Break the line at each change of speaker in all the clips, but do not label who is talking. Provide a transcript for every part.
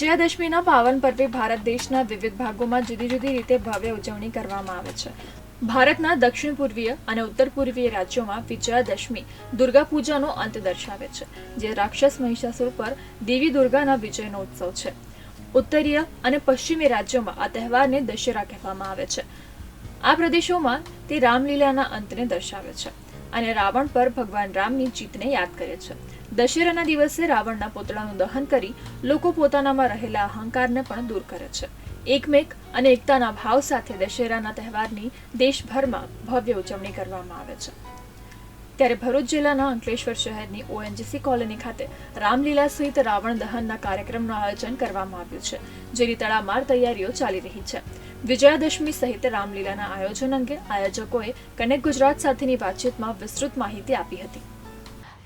વિજયાદશમીના પાવન પર્વે ભારત દેશના વિવિધ ભાગોમાં જુદી જુદી રીતે ભવ્ય ઉજવણી કરવામાં આવે છે. ભારતના દક્ષિણ પૂર્વીય અને ઉત્તર પૂર્વીય રાજ્યોમાં વિજયાદશમી દુર્ગા પૂજાનો અંત દર્શાવે છે, જે રાક્ષસ મહિષાસુર પર દેવી દુર્ગાના વિજયનો ઉત્સવ છે. ઉત્તરીય અને પશ્ચિમી રાજ્યોમાં આ તહેવારને દશેરા કહેવામાં આવે છે. આ પ્રદેશોમાં તે રામલીલાના અંતને દર્શાવે છે અને રાવણ પર ભગવાન રામની જીતને યાદ કરે છે. દશેરાના દિવસે રાવણના પુતળાનું દહન કરી લોકો પોતાનામાં રહેલા અહંકારને પણ દૂર કરે છે. એકમેક અને એકતાના ભાવ સાથે દશેરાના તહેવારની દેશભરમાં ભવ્ય ઉજવણી કરવામાં આવે છે. ત્યારે ભરૂચ જિલ્લાના અંકલેશ્વર શહેરની ઓએનજીસી કોલોની ખાતે રામલીલા સહિત રાવણ દહનના કાર્યક્રમનું આયોજન કરવામાં આવ્યું છે, જેની તડામાર તૈયારીઓ ચાલી રહી છે. વિજયાદશમી સહિત રામલીલાના આયોજન અંગે આયોજકોએ કનેક્ટ ગુજરાત સાથેની વાતચીતમાં વિસ્તૃત માહિતી આપી હતી.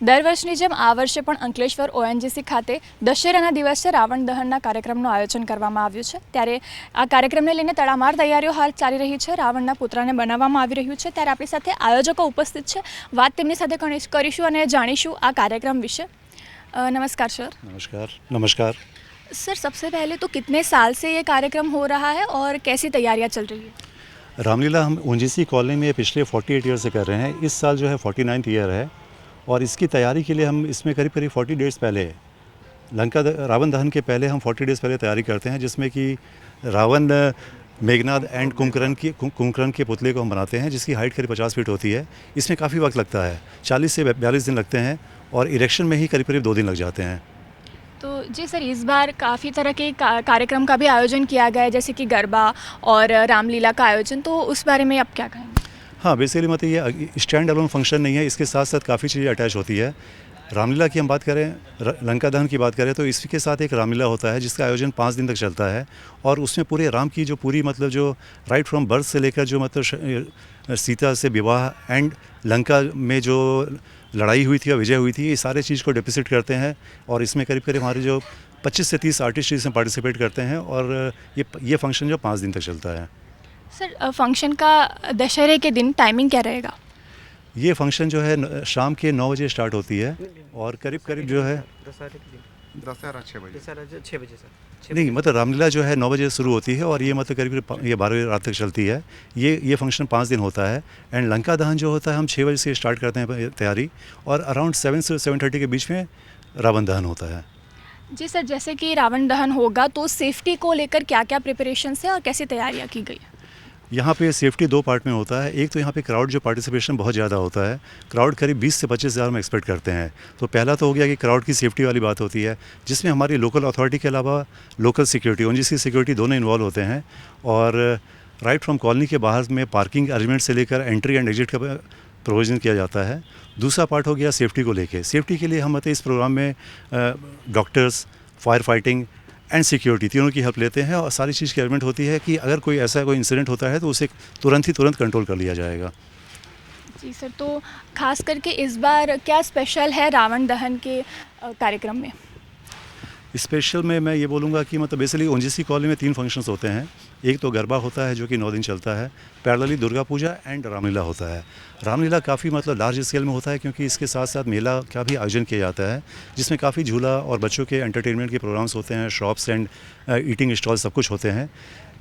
દર વર્ષની જેમ આ વર્ષે પણ અંકલેશ્વર ઓએનજીસી ખાતે દશેરાના દિવસે રાવણ દહનના કાર્યક્રમનું આયોજન કરવામાં આવ્યું છે ત્યારે આ કાર્યક્રમને લઈને તડામાર તૈયારીઓ હાલ ચાલી રહી છે રાવણના પુતળાને બનાવવામાં આવી રહ્યું છે ત્યારે આપણી સાથે આયોજકો ઉપસ્થિત છે વાત તેમની સાથે ગણીશ- કરીશું અને જાણીશું આ કાર્યક્રમ વિશે અ, नमस्कार सर
नमस्कार नमस्कार
सर सबसे पहले तो कितने साल से ये कार्यक्रम हो रहा है और कैसी तैयारियां चल रही है
रामलीला हम ओनजीसी कॉलोनी में पिछले 48 ईयर से कर रहे हैं इस साल जो है 49th ईयर है और इसकी तैयारी के लिए हम इसमें करीब करीब 40 डेज़ पहले, लंका रावण दहन के पहले हम 40 डेज़ पहले तैयारी करते हैं, जिसमें कि रावण, मेघनाद एंड कुंभकर्ण की, कुं- कुंभकर्ण के पुतले को हम बनाते हैं, जिसकी हाइट करीब 50 फीट होती है। इसमें काफ़ी वक्त लगता है 40 से 42 दिन लगते हैं और इरेक्शन में ही करीब करीब दो दिन लग जाते हैं।
तो जी सर, इस बार काफ़ी तरह के का- कार्यक्रम का भी आयोजन किया गया है, जैसे कि गरबा और रामलीला का आयोजन तो उस बारे में आप क्या कहेंगे?
हाँ बेसिकली मतलब ये स्टैंड अलोन फ़ंक्शन नहीं है, इसके साथ साथ काफ़ी चीज़ें अटैच होती है। रामलीला की हम बात करें लंका दहन की बात करें तो इसके साथ एक रामलीला होता है, जिसका आयोजन पाँच दिन तक चलता है, और उसमें पूरे राम की जो पूरी मतलब जो राइट फ्रॉम बर्थ से लेकर जो मतलब सीता से विवाह एंड लंका में जो लड़ाई हुई थी और विजय हुई थी, ये सारे चीज़ को डिपिसिट करते हैं, और इसमें करीब करीब हमारे जो 25 से 30 आर्टिस्ट इसमें पार्टिसिपेट करते हैं, और ये ये फ़ंक्शन जो पाँच दिन तक चलता है।
सर फ़ंक्शन का दशहरे के दिन टाइमिंग क्या रहेगा?
ये फ़ंक्शन जो है शाम के नौ बजे स्टार्ट होती है और करीब करीब जो है
दशहरे के दिन।
दशहरा छः बजे।
छः बजे सर।
नहीं मतलब रामलीला जो है नौ बजे शुरू होती है और ये मतलब करीब करीब ये बारह बजे रात तक चलती है। ये ये फ़ंक्शन पाँच दिन होता है एंड लंका दहन जो होता है हम छः बजे से स्टार्ट करते हैं तैयारी और अराउंड सेवन से सेवन थर्टी के बीच में रावण दहन होता है।
जी सर जैसे कि रावण दहन होगा तो सेफ्टी को लेकर क्या क्या प्रिपरेशन है और कैसी तैयारियाँ की गई
यहाँ पे सेफ्टी दो पार्ट में होता है। एक तो यहाँ पे क्राउड जो पार्टिसिपेशन बहुत ज़्यादा होता है। क्राउड करीब 20 से पच्चीस हज़ार हम एक्सपेक्ट करते हैं। तो पहला तो हो गया कि क्राउड की सेफ्टी वाली बात होती है, जिसमें हमारी लोकल अथॉरिटी के अलावा लोकल सिक्योरिटी ओन की सिक्योरिटी दोनों इन्वॉल्व होते हैं। और राइट फ्रॉम कॉलोनी के बाहर में पार्किंग अरेंजमेंट से लेकर एंट्री एंड एग्जिट का प्रोविज़न किया जाता है। दूसरा पार्ट हो गया सेफ्टी को लेके। सेफ्टी के लिए हम मतलब इस प्रोग्राम में doctors fire fighting and security तीनों की हेल्प लेते हैं और सारी चीज़ की अरेंजमेंट होती है कि अगर कोई ऐसा कोई इंसिडेंट होता है तो उसे तुरंत ही तुरंत कंट्रोल कर लिया जाएगा।
जी सर तो खास करके इस बार क्या स्पेशल है रावण दहन के कार्यक्रम में?
स्पेशल में मैं ये बोलूँगा कि मतलब बेसिकली ओनजीसी कॉलेज में तीन फ़ंक्शंस होते हैं। एक तो गरबा होता है जो कि नौ दिन चलता है, पैरेलली दुर्गा पूजा एंड रामलीला होता है। रामलीला काफ़ी मतलब लार्ज स्केल में होता है क्योंकि इसके साथ साथ मेला का भी आयोजन किया जाता है, जिसमें काफ़ी झूला और बच्चों के एंटरटेनमेंट के प्रोग्राम्स होते हैं शॉप्स एंड ईटिंग स्टॉल सब कुछ होते हैं।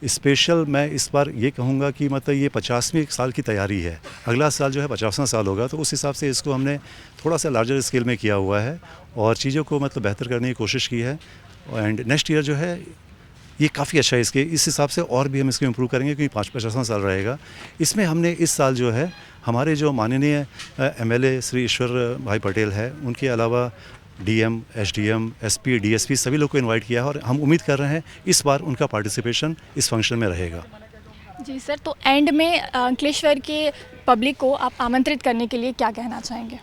स्पेशल मैं इस बार ये कहूँगा कि मतलब ये पचासवीं साल की तैयारी है। अगला साल जो है पचासवां साल होगा तो उस हिसाब से इसको हमने थोड़ा सा लार्जर स्केल में किया हुआ है और चीज़ों को मतलब बेहतर करने की कोशिश की है। एंड नेक्स्ट ईयर जो है ये काफ़ी अच्छा है इसके। इस हिसाब से और भी हम इसको इम्प्रूव करेंगे क्योंकि पाँच पचासवां साल रहेगा। इसमें हमने इस साल जो है हमारे जो माननीय एमएलए श्री ईश्वर भाई पटेल है उनके अलावा डीएम एसडीएम एसपी डीएसपी सभी लोग को इनवाइट किया है और हम उम्मीद कर रहे हैं इस बार उनका पार्टिसिपेशन इस फ़ंक्शन में रहेगा।
जी सर तो एंड में अंकलेश्वर के पब्लिक को आप आमंत्रित करने के लिए क्या कहना चाहेंगे?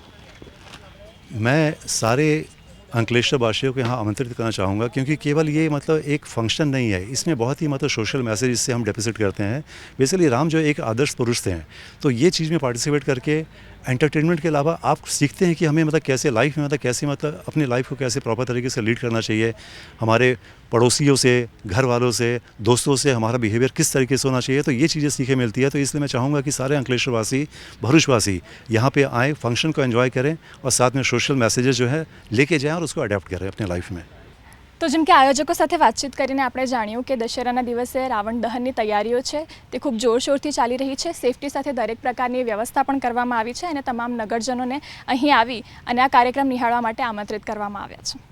मैं सारे अंकलेश्वर वासियों को यहाँ आमंत्रित करना चाहूँगा, क्योंकि केवल ये मतलब एक फ़ंक्शन नहीं है। इसमें बहुत ही मतलब सोशल मैसेज इससे हम डिपोजिट करते हैं। बेसिकली राम जो एक आदर्श पुरुष थे तो ये चीज़ में पार्टिसिपेट करके एंटरटेनमेंट के अलावा आप सीखते हैं कि हमें मतलब कैसे लाइफ में मतलब कैसे मतलब अपनी लाइफ को कैसे प्रॉपर तरीके से लीड करना चाहिए, हमारे पड़ोसियों से घर वालों से, दोस्तों से हमारा बिहेवियर किस तरीके से होना चाहिए तो ये चीज़ें सीखे मिलती है। तो इसलिए मैं चाहूँगा कि सारे अंकलेश्वरवासी, भरूचवासी यहाँ पर आए फ़ंक्शन को एंजॉय करें और साथ में सोशल मैसेजेस जो है लेके जाएँ और उसको अडेप्ट करें अपने लाइफ में।
તો જેમ કે આયોજકો સાથે વાતચીત કરીને આપણે જાણ્યું કે દશેરાના દિવસે રાવણ દહનની તૈયારીઓ છે, તે ખૂબ જોરશોરથી ચાલી રહી છે. સેફટી સાથે દરેક પ્રકારની વ્યવસ્થા પણ કરવામાં આવી છે અને તમામ નગરજનોને અહીં આવી અને આ કાર્યક્રમ નિહાળવા માટે આમંત્રિત કરવામાં આવ્યા છે.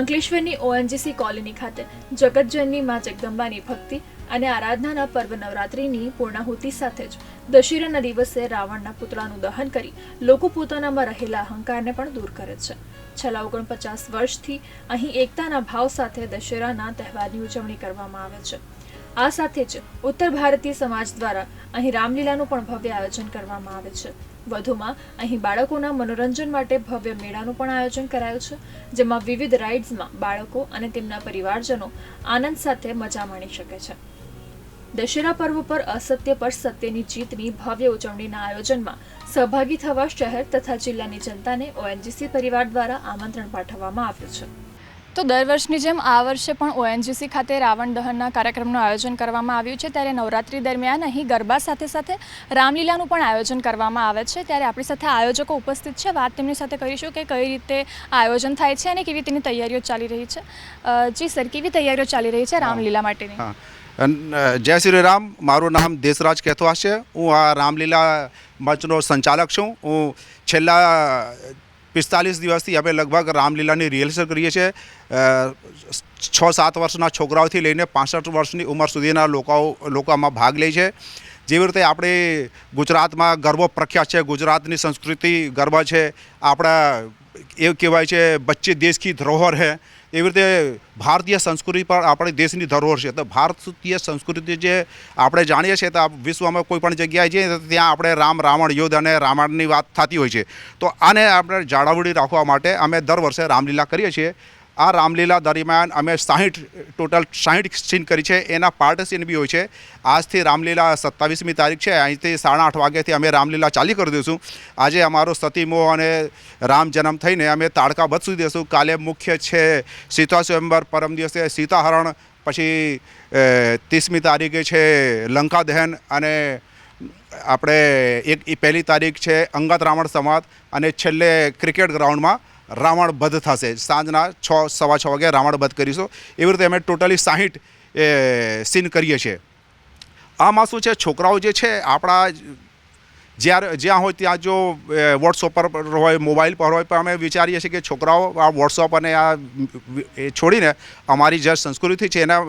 અંકલેશ્વરની ઓએનજીસી કોલોની ખાતે જગતજનની માં જગદંબાની ભક્તિ અને આરાધનાના પર્વ નવરાત્રિની પૂર્ણાહુતિ સાથે જ દશેરાના દિવસે રાવણના પુતળાનું દહન કરી લોકો પોતાનામાં રહેલા અહંકારને પણ દૂર કરે છે. છેલ્લા ઓગણપચાસ વર્ષથી અહીં એકતાના ભાવ સાથે દશેરાના તહેવારની ઉજવણી કરવામાં આવે છે. આ સાથે જ ઉત્તર ભારતીય સમાજ દ્વારા અહીં રામલીલાનું પણ ભવ્ય આયોજન કરવામાં આવે છે. વધુમાં અહીં બાળકોના મનોરંજન માટે ભવ્ય મેળાનું પણ આયોજન કરાયું છે, જેમાં વિવિધ રાઇડ્સમાં બાળકો અને તેમના પરિવારજનો આનંદ સાથે મજા માણી શકે છે. દશેરા પર્વ પર અસત્ય પર સત્યની જીતની ભવ્ય ઉજવણીના આયોજનમાં સહભાગી થવા શહેર તથા જિલ્લાની જનતાને ઓએનજીસી પરિવાર દ્વારા આમંત્રણ પાઠવવામાં આવ્યું છે.
તો દર વર્ષની જેમ આ વર્ષે પણ ઓએનજીસી ખાતે રાવણ દહનના કાર્યક્રમનું આયોજન કરવામાં આવ્યું છે. ત્યારે નવરાત્રી દરમિયાન અહીં ગરબા સાથે સાથે રામલીલાનું પણ આયોજન કરવામાં આવે છે. ત્યારે આપણી સાથે આયોજકો ઉપસ્થિત છે. વાત તેમની સાથે કરીશું કે કઈ રીતે આયોજન થાય છે અને કેવી તેની તૈયારીઓ ચાલી રહી છે. જી સર કેવી તૈયારીઓ ચાલી રહી છે રામલીલા માટેની?
જય શ્રી રામ. મારું નામ દેશરાજ કેથવાસ છે. હું આ રામલીલા મંચનો સંચાલક છું. હું છેલ્લા પિસ્તાલીસ દિવસથી અમે લગભગ રામલીલાની રિહર્સલ કરીએ છીએ. છ સાત વર્ષના છોકરાઓથી લઈને પાસઠ વર્ષની ઉંમર સુધીના લોકો લોકોમાં ભાગ લે છે. જેવી રીતે આપણે ગુજરાતમાં ગરબો પ્રખ્યાત છે, ગુજરાતની સંસ્કૃતિ ગરબા છે. આપણા એવું કહેવાય છે, બચ્ચે દેશ કી ધરોહર હે. એવી રીતે ભારતીય સંસ્કૃતિ પણ આપણી દેશની ધરોહર છે. તો ભારતીય સંસ્કૃતિ જે આપણે જાણીએ છીએ તો વિશ્વમાં કોઈ પણ જગ્યાએ જઈએ તો ત્યાં આપણે રામ રાવણ યુદ્ધ અને રામાયણની વાત થતી હોય છે. તો આને આપણે જાળવણી રાખવા માટે અમે દર વર્ષે રામલીલા કરીએ છીએ. આ રામલીલા દરમિયાન અમે સાહીઠ, ટોટલ સાહીઠ સીન કરી છે. એના પાર્ટ સીન બી હોય છે. આજથી રામલીલા સત્તાવીસમી તારીખ છે. અહીંથી સાડા આઠ વાગ્યાથી અમે રામલીલા ચાલી કરી દઈશું. આજે અમારો સતીમો અને રામ જન્મ થઈને અમે તાડકા બધ દઈશું. કાલે મુખ્ય છે સીતા સ્વયંવર પરમ દિવસે સીતાહરણ, પછી ત્રીસમી તારીખે છે લંકા દહન અને આપણે એક પહેલી તારીખ છે અંગત રાવણ સમાજ અને છેલ્લે ક્રિકેટ ગ્રાઉન્ડમાં રાવણ થશે. સાંજના છ, સવા છ વાગે રાવણ કરીશું. એવી રીતે અમે ટોટલી સાહીઠ સીન કરીએ છીએ. આમાં શું છે? છોકરાઓ જે છે, આપણા જ્યારે, જ્યાં હોય ત્યાં જો વોટ્સઅપ પર હોય, મોબાઈલ પર હોય, પણ અમે વિચારીએ છીએ કે છોકરાઓ આ વોટ્સઅપ અને આ એ છોડીને અમારી જે સંસ્કૃતિ છે, એના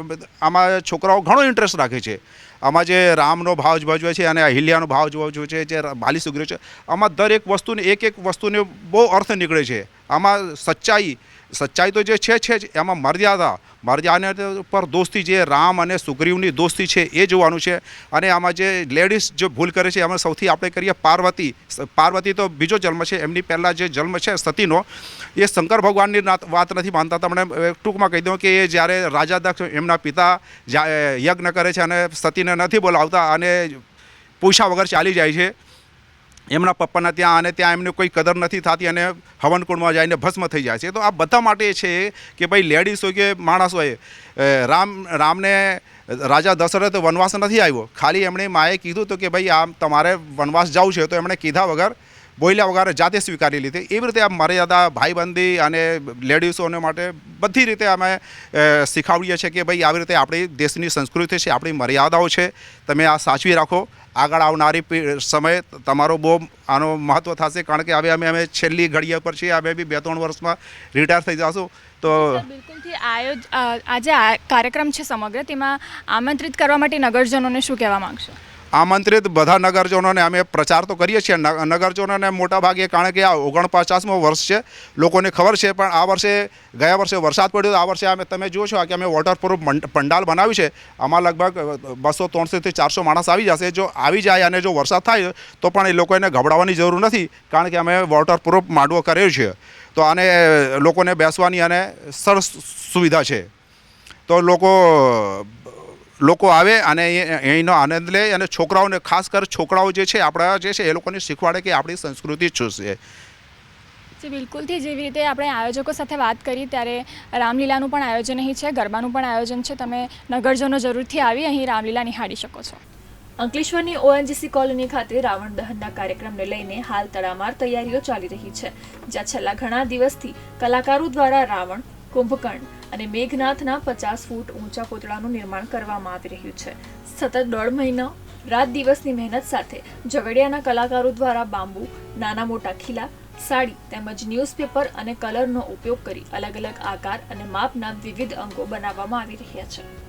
આમાં છોકરાઓ ઘણો ઇન્ટરેસ્ટ રાખે છે. આમાં જે રામનો ભાવ ભજવે છે અને અહિલ્યાનો ભાવ ભજવે છે, જે બાલી સુગ્રી છે, આમાં દરેક વસ્તુને એક એક વસ્તુને બહુ અર્થ નીકળે છે. આમાં સચ્ચાઈ સચ્ચાઈ તો જે છે છે જ. એમાં મર્યાદા મર્યાદા પર દોસ્તી જે રામ અને સુગ્રીવની દોસ્તી છે, એ જોવાનું છે. અને આમાં જે લેડીઝ જે ભૂલ કરે છે, એમાં સૌથી આપણે કરીએ પાર્વતી. પાર્વતી તો બીજો જન્મ છે, એમની પહેલાં જે જન્મ છે, સતીનો, એ શંકર ભગવાનની વાત નથી માનતા. તમને ટૂંકમાં કહી દઉં કે એ જ્યારે રાજા દક્ષ એમના પિતા યજ્ઞ કરે છે અને સતીને નથી બોલાવતા અને પૂછા વગર ચાલી જાય છે એમના પપ્પાના ત્યાં અને ત્યાં એમને કોઈ કદર નથી થતી અને હવનકુંડમાં જઈને ભસ્મ થઈ જાય છે. તો આ બધા માટે છે કે ભાઈ લેડીઝ હોય કે માણસ હોય રામ, રામને, રાજા દશરથ વનવાસ નથી આવ્યો. ખાલી એમણે માએ કીધું હતું કે ભાઈ આમ તમારે વનવાસ જવું છે. તો એમણે કીધા વગર, બોલ્યા વગર જાતે સ્વીકારી લીધી. એવી રીતે આ મર્યાદા, ભાઈબંધી અને લેડીઝોને માટે બધી રીતે અમે શીખવાડીએ છીએ કે ભાઈ આવી રીતે આપણી દેશની સંસ્કૃતિ છે, આપણી મર્યાદાઓ છે. તમે આ સાચવી રાખો. આગળ આવનારી સમય તમારો બહુ આનો મહત્ત્વ થશે, કારણ કે હવે અમે અમે છેલ્લી ઘડીએ પર છીએ, અમે બી બે ત્રણ વર્ષમાં રિટાયર થઈ જશું. તો
બિલકુલથી આયોજ આજે કાર્યક્રમ છે સમગ્ર, તેમાં આમંત્રિત કરવા માટે નગરજનોને શું કહેવા માંગશો?
આમંત્રિત બધા નગરજનોને અમે પ્રચાર તો કરીએ છીએ. નગરજનોને મોટાભાગે કારણ કે આ ઓગણપચાસમો વર્ષ છે, લોકોને ખબર છે, પણ આ વર્ષે, ગયા વર્ષે વરસાદ પડ્યો આ વર્ષે અમે, તમે જુઓ છો કે અમે વોટરપ્રૂફ પંડાલ બનાવ્યું છે. આમાં લગભગ બસો ત્રણસોથી ચારસો માણસ આવી જશે. જો આવી જાય અને જો વરસાદ થાય, તો પણ એ લોકોને ગભરાવાની જરૂર નથી, કારણ કે અમે વોટરપ્રૂફ માંડવો કર્યો છે. તો આને લોકોને બેસવાની અને સરસ સુવિધા છે. તો લોકો લોકો આવે અને અહીંનો એનો આનંદ લે અને છોકરાઓને ખાસ કર છોકરાઓ જે છે આપણા જે છે એ લોકોને શીખવાડે કે આપણી સંસ્કૃતિ શું છે.
જે બિલકુલથી જેવી રીતે આપણે આયોજકો સાથે વાત કરી ત્યારે રામલીલાનું પણ આયોજન અહીં છે ગરબાનું પણ આયોજન છે. તમે નગરજનો જરૂરથી આવી અહીં રામલીલા નિહાળી શકો છો.
અંકલેશ્વરની ઓએનજીસી કોલોની ખાતે રાવણ દહનના કાર્યક્રમને લઈને હાલ તડામાર તૈયારીઓ ચાલી રહી છે. જ્યાં છેલ્લા ઘણા દિવસથી કલાકારો દ્વારા રાવણ કુંભકર્ણ અને મેઘનાથના પચાસ ફૂટ ઊંચા પૂતળાનું નિર્માણ કરવામાં આવી રહ્યું છે. સતત દોઢ મહિના, રાત દિવસની મહેનત સાથે ઝઘડિયાના કલાકારો દ્વારા બાંબુ, નાના મોટા ખીલા, સાડી તેમજ ન્યૂઝપેપર અને કલરનો ઉપયોગ કરી અલગ અલગ આકાર અને માપના વિવિધ અંગો બનાવવામાં આવી રહ્યા છે.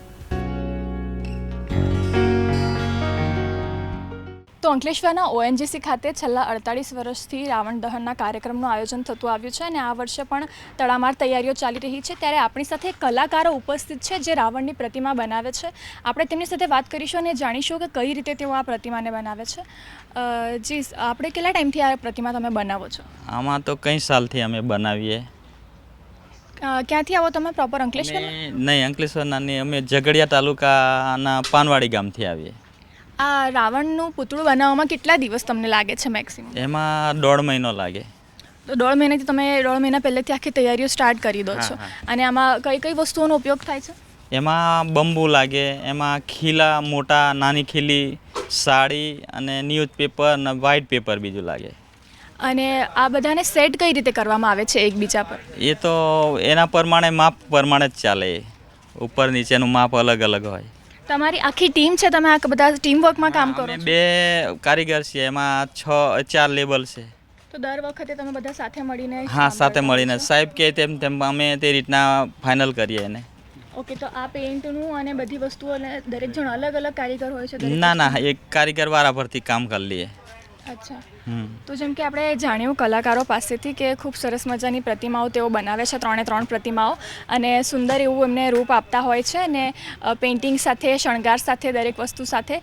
તો અંકલેશ્વરના ઓએનજીસી ખાતે છેલ્લા અડતાળીસ વર્ષથી રાવણ દહનના કાર્યક્રમનું આયોજન થતું આવ્યું છે અને આ વર્ષે પણ તડામાર તૈયારીઓ ચાલી રહી છે. ત્યારે આપણી સાથે કલાકારો ઉપસ્થિત છે જે રાવણની પ્રતિમા બનાવે છે. આપણે તેમની સાથે વાત કરીશું અને જાણીશું કે કઈ રીતે તેઓ આ પ્રતિમાને બનાવે છે. જી આપણે કેટલા ટાઈમથી આ પ્રતિમા તમે બનાવો છો?
આમાં તો કઈ સાલથી અમે બનાવીએ?
ક્યાંથી આવો તમે પ્રોપર અંકલેશ્વર
નહીં અંકલેશ્વરના નહીં અમે ઝઘડિયા તાલુકાના પાનવાડી ગામથી આવીએ.
આ રાવણનું પૂતળું બનાવવામાં કેટલા દિવસ તમને લાગે છે મેક્સિમમ
એમાં દોઢ મહિનો લાગે.
તો દોઢ મહિનાથી તમે દોઢ મહિના પહેલેથી આખી તૈયારીઓ સ્ટાર્ટ કરી દો છો. અને આમાં કઈ કઈ વસ્તુઓનો ઉપયોગ થાય છે?
એમાં બંબુ લાગે એમાં ખીલા મોટા નાની ખીલી સાડી અને ન્યૂઝપેપર અને વ્હાઇટ પેપર બીજું લાગે.
અને આ બધાને સેટ કઈ રીતે કરવામાં આવે છે એકબીજા પર?
એ તો એના પ્રમાણે માપ પ્રમાણે જ ચાલે. ઉપર નીચેનું માપ અલગ અલગ હોય.
તમારી આખી ટીમ છે તમે આ બધા ટીમ વર્કમાં કામ કરો છો?
બે કારીગર છે એમાં છ ચાર લેબલ છે.
તો દર વખતે તમે બધા સાથે મળીને
હા સાથે મળીને. સાહેબ કે તેમ તેમ અમે તે રીતના ફાઇનલ કરીએ એને.
ઓકે તો આ પેઇન્ટનું અને બધી વસ્તુઓને દરેક જણ અલગ અલગ કારીગર હોય છે
ના ના એક કારીગર વારા પરથી કામ કરી લઈએ.
અચ્છા. તો જેમ કે આપણે જાણ્યું કલાકારો પાસેથી કે ખૂબ સરસ મજાની પ્રતિમાઓ તેઓ બનાવે છે ત્રણે ત્રણ પ્રતિમાઓ. અને સુંદર એવું એમને રૂપ આપતા હોય છે અને પેઇન્ટિંગ સાથે શણગાર સાથે દરેક વસ્તુ સાથે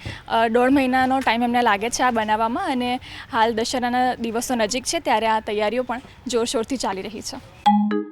દોઢ મહિનાનો ટાઈમ એમને લાગે છે આ બનાવવામાં અને હાલ દશેરાના દિવસો નજીક છે ત્યારે આ તૈયારીઓ પણ જોરશોરથી ચાલી રહી છે.